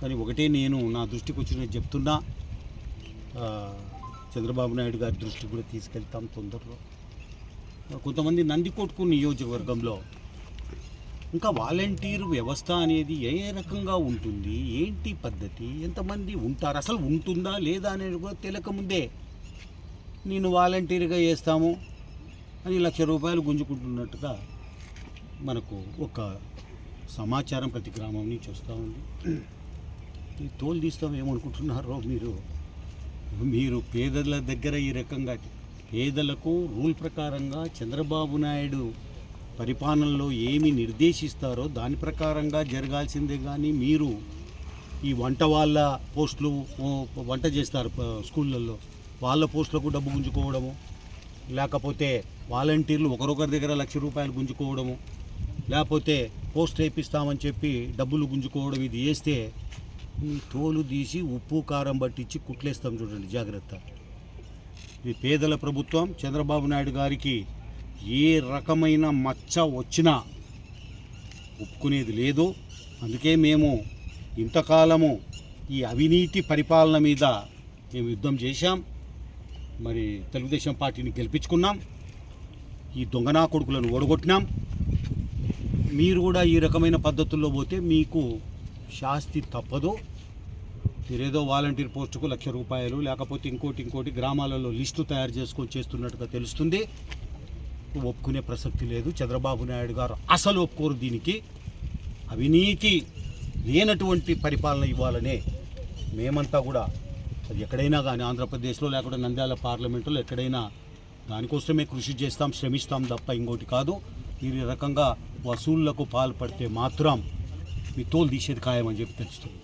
కానీ ఒకటే నేను నా దృష్టికి వచ్చిన చెప్తున్నా. చంద్రబాబు నాయుడు గారి దృష్టికి కూడా తీసుకెళ్తాం తొందరలో. కొంతమంది నందికొట్కు నియోజకవర్గంలో ఇంకా వాలంటీర్ వ్యవస్థ అనేది ఏ రకంగా ఉంటుంది? ఏంటి పద్ధతి? ఎంతమంది ఉంటారు? అసలు ఉంటుందా లేదా అనేది కూడా తెలియకముందే నేను వాలంటీర్గా చేస్తాము అని లక్ష రూపాయలు గుంజుకుంటున్నట్టుగా మనకు ఒక సమాచారం ప్రతి గ్రామం నుంచి వస్తూ ఉంది. తోలు తీస్తాం ఏమనుకుంటున్నారో మీరు? మీరు పేదల దగ్గర ఈ రకంగా పేదలకు రూల్ ప్రకారంగా చంద్రబాబు నాయుడు పరిపాలనలో ఏమి నిర్దేశిస్తారో దాని ప్రకారంగా జరగాల్సిందే కానీ మీరు ఈ వంట వాళ్ళ పోస్టులు వంట చేస్తారు స్కూళ్ళల్లో. వాళ్ళ పోస్టులకు డబ్బు గుంజుకోవడము లేకపోతే వాలంటీర్లు ఒకరొకరి దగ్గర లక్ష రూపాయలు గుంజుకోవడము లేకపోతే పోస్ట్ వేయిస్తామని చెప్పి డబ్బులు గుంజుకోవడం ఇది చేస్తే తోలు తీసి ఉప్పు కారం పట్టించి కుట్లేస్తాం చూడండి జాగ్రత్త. ఇది పేదల ప్రభుత్వం చంద్రబాబు నాయుడు గారికి ఏ రకమైన మచ్చ వచ్చినా ఒప్పుకునేది లేదు. అందుకే మేము ఇంతకాలము ఈ అవినీతి పరిపాలన మీద మేము యుద్ధం చేశాం. మరి తెలుగుదేశం పార్టీని గెలిపించుకున్నాం. ఈ దొంగనా కొడుకులను ఓడగొట్టినాం. మీరు కూడా ఈ రకమైన పద్ధతుల్లో పోతే మీకు శాస్తి తప్పదు. మీరేదో వాలంటీర్ పోస్టుకు లక్ష రూపాయలు లేకపోతే ఇంకోటి ఇంకోటి గ్రామాలలో లిస్టు తయారు చేసుకొని చేస్తున్నట్టుగా తెలుస్తుంది. ఒప్పుకునే ప్రసక్తి లేదు. చంద్రబాబు నాయుడు గారు అసలు ఒప్పుకోరు దీనికి. అవినీతి లేనటువంటి పరిపాలన ఇవ్వాలనే మేమంతా కూడా అది ఎక్కడైనా కానీ ఆంధ్రప్రదేశ్లో లేకపోతే నంద్యాల పార్లమెంటులో ఎక్కడైనా దానికోసమే కృషి చేస్తాం శ్రమిస్తాం తప్ప ఇంకోటి కాదు. ఈ రకంగా వసూళ్ళకు పాల్పడితే మాత్రం మీ తోలు తీసేది ఖాయమని చెప్పి తెలుస్తుంది